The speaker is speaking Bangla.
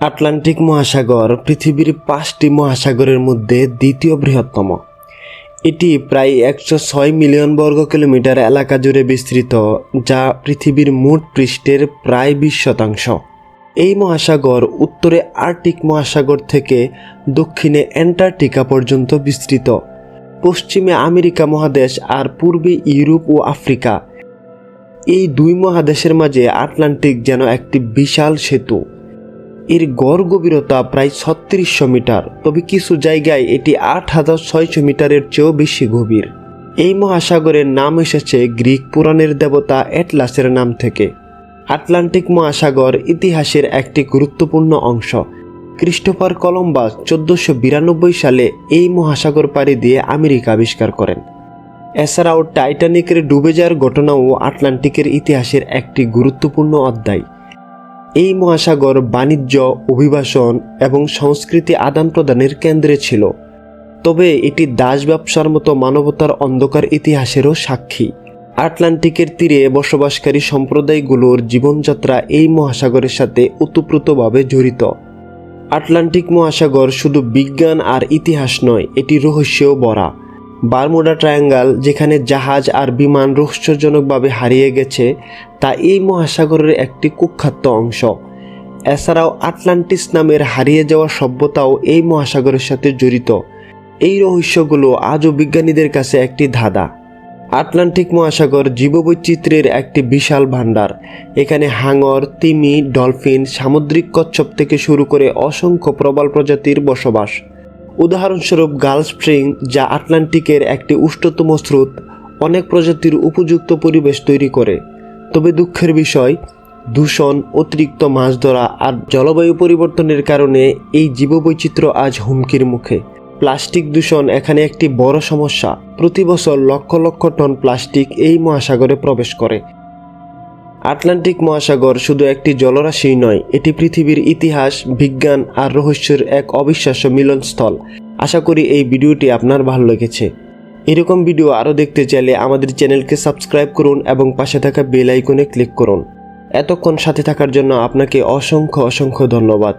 আটলান্টিক মহাসাগর পৃথিবীর পাঁচটি মহাসাগরের মধ্যে দ্বিতীয় বৃহত্তম। এটি প্রায় একশো ছয় মিলিয়ন বর্গ কিলোমিটার এলাকা জুড়ে বিস্তৃত, যা পৃথিবীর মোট পৃষ্ঠের প্রায় বিশ শতাংশ। এই মহাসাগর উত্তরে আর্কটিক মহাসাগর থেকে দক্ষিণে অ্যান্টার্কটিকা পর্যন্ত বিস্তৃত। পশ্চিমে আমেরিকা মহাদেশ আর পূর্বে ইউরোপ ও আফ্রিকা। এই দুই মহাদেশের মাঝে আটলান্টিক যেন একটি বিশাল সেতু। এর গড় গভীরতা প্রায় ছত্রিশশো মিটার। তবে কিছু জায়গায় এটি আট হাজার ছয়শো মিটারের চেয়েও বেশি গভীর। এই মহাসাগরের নাম এসেছে গ্রিক পুরাণের দেবতা অ্যাটলাসের নাম থেকে। আটলান্টিক মহাসাগর ইতিহাসের একটি গুরুত্বপূর্ণ অংশ। ক্রিস্টোফার কলম্বাস চোদ্দোশো বিরানব্বই সালে এই মহাসাগর পাড়ি দিয়ে আমেরিকা আবিষ্কার করেন। এছাড়াও টাইটানিকের ডুবে যাওয়ার ঘটনাও আটলান্টিকের ইতিহাসের একটি গুরুত্বপূর্ণ অধ্যায়। এই মহাসাগর বাণিজ্য, অভিবাসন এবং সংস্কৃতি আদান প্রদানের কেন্দ্রে ছিল। তবে এটি দাস ব্যবসার মতো মানবতার অন্ধকার ইতিহাসেরও সাক্ষী। আটলান্টিকের তীরে বসবাসকারী সম্প্রদায়গুলোর জীবনযাত্রা এই মহাসাগরের সাথে ওতপ্রোতভাবে জড়িত। আটলান্টিক মহাসাগর শুধু বিজ্ঞান আর ইতিহাস নয়, এটি রহস্যেও ভরা। বারমুডা ট্রায়াঙ্গল, যেখানে জাহাজ আর বিমান রহস্যজনকভাবে হারিয়ে গেছে, তা এই মহাসাগরের একটি কুখ্যাত অংশ। এছাড়াও আটলান্টিস নামের হারিয়ে যাওয়া সভ্যতাও এই মহাসাগরের সাথে জড়িত। এই রহস্যগুলো আজও বিজ্ঞানীদের কাছে একটি ধাঁধা। আটলান্টিক মহাসাগর জীববৈচিত্র্যের একটি বিশাল ভাণ্ডার। এখানে হাঙর, তিমি, ডলফিন, সামুদ্রিক কচ্ছপ থেকে শুরু করে অসংখ্য প্রবাল প্রজাতির বসবাস। উদাহরণস্বরূপ গাল স্প্রিং যা আটলান্টিকের একটি উষ্ণতম স্রোত, অনেক প্রজাতির উপযুক্ত পরিবেশ তৈরি করে। তবে দুঃখের বিষয়, দূষণ, অতিরিক্ত মাছ ধরা আর জলবায়ু পরিবর্তনের কারণে এই জীববৈচিত্র্য আজ হুমকির মুখে। প্লাস্টিক দূষণ এখানে একটি বড় সমস্যা। প্রতি বছর লক্ষ লক্ষ টন প্লাস্টিক এই মহাসাগরে প্রবেশ করে। আটলান্টিক মহাসাগর শুধু একটি জলরাশি নয়, এটি পৃথিবীর ইতিহাস, বিজ্ঞান আর রহস্যের এক অবিশ্বাস্য মিলনস্থল। আশা করি এই ভিডিওটি আপনার ভালো লেগেছে। এরকম ভিডিও আরও দেখতে চাইলে আমাদের চ্যানেলকে সাবস্ক্রাইব করুন এবং পাশে থাকা বেল আইকনে ক্লিক করুন। এতক্ষণ সাথে থাকার জন্য আপনাকে অসংখ্য অসংখ্য ধন্যবাদ।